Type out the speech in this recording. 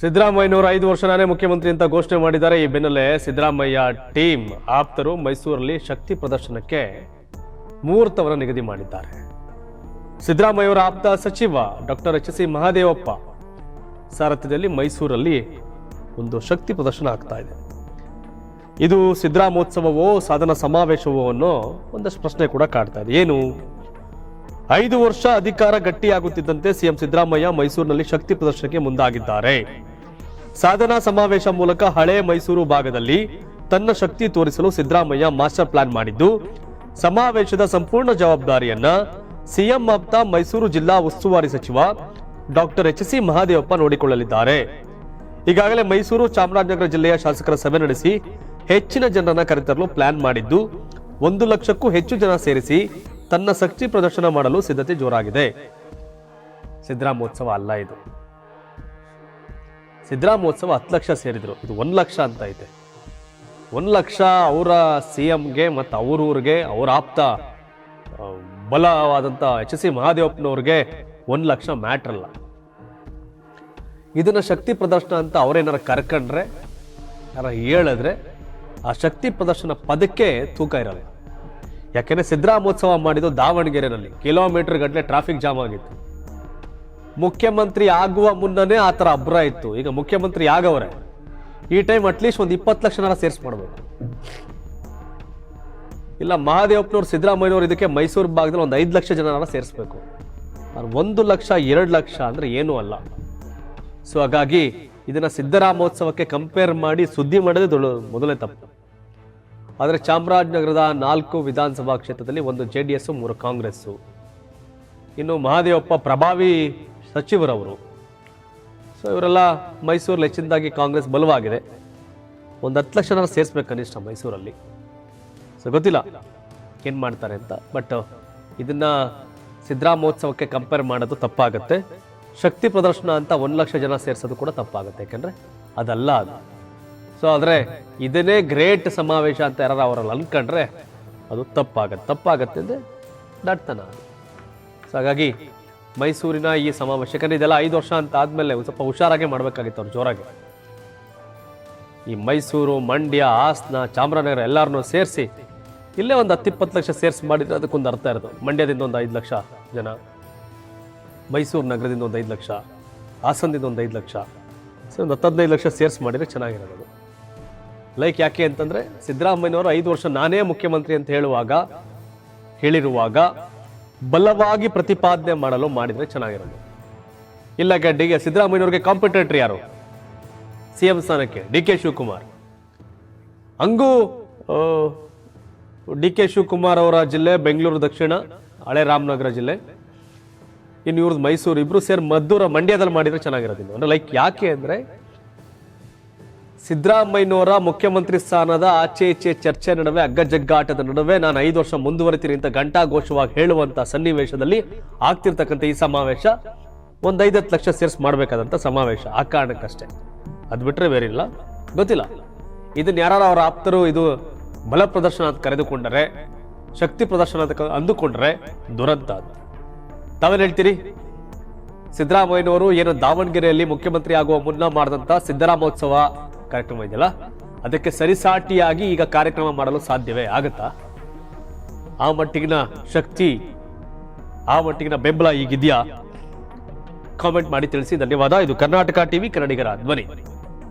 ಸಿದ್ದರಾಮಯ್ಯನವರು ಐದು ವರ್ಷ ಮುಖ್ಯಮಂತ್ರಿ ಅಂತ ಘೋಷಣೆ ಮಾಡಿದ್ದಾರೆ. ಈ ಬೆನ್ನಲ್ಲೇ ಸಿದ್ದರಾಮಯ್ಯ ಟೀಮ್ ಆಪ್ತರು ಮೈಸೂರಲ್ಲಿ ಶಕ್ತಿ ಪ್ರದರ್ಶನಕ್ಕೆ ಮುಹೂರ್ತವನ್ನು ನಿಗದಿ ಮಾಡಿದ್ದಾರೆ. ಸಿದ್ದರಾಮಯ್ಯವರ ಆಪ್ತ ಸಚಿವ ಡಾಕ್ಟರ್ ಎಚ್ ಸಿ ಮಹಾದೇವಪ್ಪ ಸಾರಥ್ಯದಲ್ಲಿ ಮೈಸೂರಲ್ಲಿ ಒಂದು ಶಕ್ತಿ ಪ್ರದರ್ಶನ ಆಗ್ತಾ ಇದೆ. ಇದು ಸಿದ್ದರಾಮೋತ್ಸವವೋ, ಸಾಧನ ಸಮಾವೇಶವೋ ಅನ್ನೋ ಒಂದಷ್ಟು ಪ್ರಶ್ನೆ ಕೂಡ ಕಾಡ್ತಾ ಇದೆ. ಏನು ಐದು ವರ್ಷ ಅಧಿಕಾರ ಗಟ್ಟಿಯಾಗುತ್ತಿದ್ದಂತೆ ಸಿಎಂ ಸಿದ್ದರಾಮಯ್ಯ ಮೈಸೂರಿನಲ್ಲಿ ಶಕ್ತಿ ಪ್ರದರ್ಶನಕ್ಕೆ ಮುಂದಾಗಿದ್ದಾರೆ. ಸಾಧನಾ ಸಮಾವೇಶ ಮೂಲಕ ಹಳೆ ಮೈಸೂರು ಭಾಗದಲ್ಲಿ ತನ್ನ ಶಕ್ತಿ ತೋರಿಸಲು ಸಿದ್ದರಾಮಯ್ಯ ಮಾಸ್ಟರ್ ಪ್ಲಾನ್ ಮಾಡಿದ್ದು, ಸಮಾವೇಶದ ಸಂಪೂರ್ಣ ಜವಾಬ್ದಾರಿಯನ್ನ ಸಿಎಂ ಆಪ್ತ ಮೈಸೂರು ಜಿಲ್ಲಾ ಉಸ್ತುವಾರಿ ಸಚಿವ ಡಾಕ್ಟರ್ ಎಚ್ ಸಿ ಮಹಾದೇವಪ್ಪ ನೋಡಿಕೊಳ್ಳಲಿದ್ದಾರೆ. ಈಗಾಗಲೇ ಮೈಸೂರು ಚಾಮರಾಜನಗರ ಜಿಲ್ಲೆಯ ಶಾಸಕರ ಸಭೆ ನಡೆಸಿ ಹೆಚ್ಚಿನ ಜನರನ್ನ ಕರೆತರಲು ಪ್ಲಾನ್ ಮಾಡಿದ್ದು, ಒಂದು ಲಕ್ಷಕ್ಕೂ ಹೆಚ್ಚು ಜನ ಸೇರಿಸಿ ತನ್ನ ಶಕ್ತಿ ಪ್ರದರ್ಶನ ಮಾಡಲು ಸಿದ್ಧತೆ ಜೋರಾಗಿದೆ. ಸಿದ್ದರಾಮೋತ್ಸವ ಅಲ್ಲ ಇದು. ಸಿದ್ದರಾಮೋತ್ಸವ ಹತ್ತು ಲಕ್ಷ ಸೇರಿದ್ರು. ಇದು ಒಂದು ಲಕ್ಷ ಅಂತ ಐತೆ. ಒಂದು ಲಕ್ಷ ಅವರ ಸಿ ಎಂಗೆ ಮತ್ತು ಅವ್ರೂರಿಗೆ ಅವರ ಆಪ್ತ ಬಲವಾದಂಥ ಎಚ್ ಸಿ ಮಹಾದೇವಪ್ಪನವ್ರಿಗೆ ಒಂದು ಲಕ್ಷ ಮ್ಯಾಟ್ರಲ್ಲ ಇದನ್ನ ಶಕ್ತಿ ಪ್ರದರ್ಶನ ಅಂತ ಅವರೇನಾರು ಕರ್ಕಂಡ್ರೆ, ಯಾರ ಹೇಳಿದ್ರೆ, ಆ ಶಕ್ತಿ ಪ್ರದರ್ಶನ ಪದಕ್ಕೆ ತೂಕ ಇರಲ್ಲ. ಯಾಕೆಂದ್ರೆ ಸಿದ್ದರಾಮೋತ್ಸವ ಮಾಡಿದ್ದು ದಾವಣಗೆರೆನಲ್ಲಿ. ಕಿಲೋಮೀಟರ್ ಗಟ್ಟಲೆ ಟ್ರಾಫಿಕ್ ಜಾಮ್ ಆಗಿತ್ತು. ಮುಖ್ಯಮಂತ್ರಿ ಆಗುವ ಮುನ್ನನೇ ಆ ಥರ ಅಬ್ರ ಇತ್ತು. ಈಗ ಮುಖ್ಯಮಂತ್ರಿ ಆಗವ್ರೆ. ಈ ಟೈಮ್ ಅಟ್ಲೀಸ್ಟ್ ಒಂದು ಇಪ್ಪತ್ತು ಲಕ್ಷನಾರ ಸೇರ್ಸ್ ಮಾಡ್ಬೇಕು ಇಲ್ಲ, ಮಹಾದೇವಪ್ಪನವ್ರು, ಸಿದ್ದರಾಮಯ್ಯನವ್ರು ಇದಕ್ಕೆ ಮೈಸೂರು ಭಾಗದಲ್ಲಿ ಒಂದು ಐದು ಲಕ್ಷ ಜನರ ಸೇರಿಸ್ಬೇಕು. ಅವ್ರು ಒಂದು ಲಕ್ಷ, ಎರಡು ಲಕ್ಷ ಅಂದ್ರೆ ಏನೂ ಅಲ್ಲ. ಸೊ ಹಾಗಾಗಿ ಇದನ್ನ ಸಿದ್ದರಾಮೋತ್ಸವಕ್ಕೆ ಕಂಪೇರ್ ಮಾಡಿ ಸುದ್ದಿ ಮಾಡೋದೇ ಮೊದಲೇ ತಪ್ಪು. ಆದರೆ ಚಾಮರಾಜನಗರದ ನಾಲ್ಕು ವಿಧಾನಸಭಾ ಕ್ಷೇತ್ರದಲ್ಲಿ ಒಂದು ಜೆ ಡಿ ಎಸ್ಸು ಮೂರು ಕಾಂಗ್ರೆಸ್ಸು. ಇನ್ನು ಮಹಾದೇವಪ್ಪ ಪ್ರಭಾವಿ ಸಚಿವರವರು. ಸೊ ಇವರೆಲ್ಲ ಮೈಸೂರು ಹೆಚ್ಚಿನದಾಗಿ ಕಾಂಗ್ರೆಸ್ ಬಲವಾಗಿದೆ. ಒಂದು ಹತ್ತು ಲಕ್ಷ ಜನ ಸೇರಿಸ್ಬೇಕು ಕನಿಷ್ಠ ಮೈಸೂರಲ್ಲಿ. ಸೊ ಗೊತ್ತಿಲ್ಲ ಏನು ಮಾಡ್ತಾರೆ ಅಂತ. ಬಟ್ ಇದನ್ನು ಸಿದ್ದರಾಮೋತ್ಸವಕ್ಕೆ ಕಂಪೇರ್ ಮಾಡೋದು ತಪ್ಪಾಗುತ್ತೆ. ಶಕ್ತಿ ಪ್ರದರ್ಶನ ಅಂತ ಒಂದು ಲಕ್ಷ ಜನ ಸೇರಿಸೋದು ಕೂಡ ತಪ್ಪಾಗುತ್ತೆ. ಯಾಕೆಂದರೆ ಅದಲ್ಲ ಅದು. ಸೊ ಆದರೆ ಇದನ್ನೇ ಗ್ರೇಟ್ ಸಮಾವೇಶ ಅಂತ ಯಾರು ಅವರಲ್ಲಿ ಅನ್ಕೊಂಡ್ರೆ ಅದು ತಪ್ಪಾಗತ್ತೆ. ತಪ್ಪಾಗತ್ತೆ ಅಂದರೆ ದಟ್ತನ ಅದು. ಸೊ ಹಾಗಾಗಿ ಮೈಸೂರಿನ ಈ ಸಮಾವೇಶ, ಯಾಕಂದರೆ ಇದೆಲ್ಲ ಐದು ವರ್ಷ ಅಂತ ಆದಮೇಲೆ ಒಂದು ಸ್ವಲ್ಪ ಹುಷಾರಾಗೆ ಮಾಡಬೇಕಾಗಿತ್ತು ಅವ್ರು ಜೋರಾಗಿ. ಈ ಮೈಸೂರು, ಮಂಡ್ಯ, ಹಾಸನ, ಚಾಮರಾಜನಗರ ಎಲ್ಲರನ್ನೂ ಸೇರಿಸಿ ಇಲ್ಲೇ ಒಂದು ಹತ್ತಿಪ್ಪತ್ತು ಲಕ್ಷ ಸೇರಿಸಿ ಮಾಡಿದ್ರೆ ಅದಕ್ಕೊಂದು ಅರ್ಥ ಇರೋದು. ಮಂಡ್ಯದಿಂದ ಒಂದು ಐದು ಲಕ್ಷ ಜನ, ಮೈಸೂರು ನಗರದಿಂದ ಒಂದು ಐದು ಲಕ್ಷ, ಹಾಸನದಿಂದ ಒಂದು ಐದು ಲಕ್ಷ, ಸೊ ಒಂದು ಹತ್ತು ಹದಿನೈದು ಲಕ್ಷ ಸೇರಿಸಿ ಮಾಡಿದರೆ ಚೆನ್ನಾಗಿರೋದು ಲೈಕ್ ಯಾಕೆ ಅಂತಂದರೆ ಸಿದ್ದರಾಮಯ್ಯನವರು ಐದು ವರ್ಷ ನಾನೇ ಮುಖ್ಯಮಂತ್ರಿ ಅಂತ ಹೇಳುವಾಗ, ಹೇಳಿರುವಾಗ ಬಲವಾಗಿ ಪ್ರತಿಪಾದನೆ ಮಾಡಲು ಮಾಡಿದರೆ ಚೆನ್ನಾಗಿರೋದು. ಇಲ್ಲ ಗಡ್ಡಿಗೆ ಸಿದ್ದರಾಮಯ್ಯನವ್ರಿಗೆ ಕಾಂಪಿಟೇಟರ್ ಯಾರು? ಸಿ ಎಂ ಸ್ಥಾನಕ್ಕೆ ಡಿ ಕೆ ಶಿವಕುಮಾರ್. ಹಂಗೂ ಡಿ ಕೆ ಶಿವಕುಮಾರ್ ಅವರ ಜಿಲ್ಲೆ ಬೆಂಗಳೂರು ದಕ್ಷಿಣ, ಹಳೆ ರಾಮನಗರ ಜಿಲ್ಲೆ. ಇನ್ನು ಇವ್ರದ್ದು ಮೈಸೂರು ಇಬ್ರು ಸೇರಿ ಮದ್ದೂರ ಮಂಡ್ಯದಲ್ಲಿ ಮಾಡಿದ್ರೆ ಚೆನ್ನಾಗಿರೋದಿಲ್ಲ. ಅಂದ್ರೆ ಲೈಕ್ ಯಾಕೆ ಅಂದ್ರೆ ಸಿದ್ದರಾಮಯ್ಯನವರ ಮುಖ್ಯಮಂತ್ರಿ ಸ್ಥಾನದ ಆಚೆ ಈಚೆ ಚರ್ಚೆ ನಡುವೆ ಅಗ್ಗಜಗ್ಗಾಟದ ನಡುವೆ ನಾನು ಐದು ವರ್ಷ ಮುಂದುವರಿತೀನಿ ಅಂತ ಘಂಟಾಘೋಷವಾಗಿ ಹೇಳುವಂತ ಸನ್ನಿವೇಶದಲ್ಲಿ ಆಗ್ತಿರ್ತಕ್ಕಂಥ ಈ ಸಮಾವೇಶ ಒಂದ್ ಐದತ್ತು ಲಕ್ಷ ಸೇರ್ಸ್ ಮಾಡಬೇಕಾದಂತ ಸಮಾವೇಶ. ಆ ಕಾರಣಕ್ಕಷ್ಟೇ. ಅದು ಬಿಟ್ರೆ ಬೇರಿಲ್ಲ. ಗೊತ್ತಿಲ್ಲ. ಇದನ್ನ ಯಾರು ಅವರ ಆಪ್ತರು ಇದು ಬಲ ಪ್ರದರ್ಶನ ಅಂತ ಕರೆದುಕೊಂಡರೆ, ಶಕ್ತಿ ಪ್ರದರ್ಶನ ಅಂತ ಅಂದುಕೊಂಡ್ರೆ ದುರಂತ ಅದು. ತಾವೇನು ಹೇಳ್ತೀರಿ? ಸಿದ್ದರಾಮಯ್ಯನವರು ಏನು ದಾವಣಗೆರೆಯಲ್ಲಿ ಮುಖ್ಯಮಂತ್ರಿ ಆಗುವ ಮುನ್ನ ಮಾಡಿದಂತ ಸಿದ್ದರಾಮೋತ್ಸವ ಕಾರ್ಯಕ್ರಮ ಇದೆಯಲ್ಲ? ಅದಕ್ಕೆ ಸರಿಸಾಟಿಯಾಗಿ ಈಗ ಕಾರ್ಯಕ್ರಮ ಮಾಡಲು ಸಾಧ್ಯವೇ? ಆಗತ್ತಾ? ಆ ಮಟ್ಟಿಗಿನ ಶಕ್ತಿ, ಆ ಮಟ್ಟಿಗಿನ ಬೆಂಬಲ ಈಗಿದೆಯಾ? ಕಾಮೆಂಟ್ ಮಾಡಿ ತಿಳಿಸಿ. ಧನ್ಯವಾದ. ಇದು ಕರ್ನಾಟಕ ಟಿವಿ, ಕನ್ನಡಿಗರ ಧ್ವನಿ.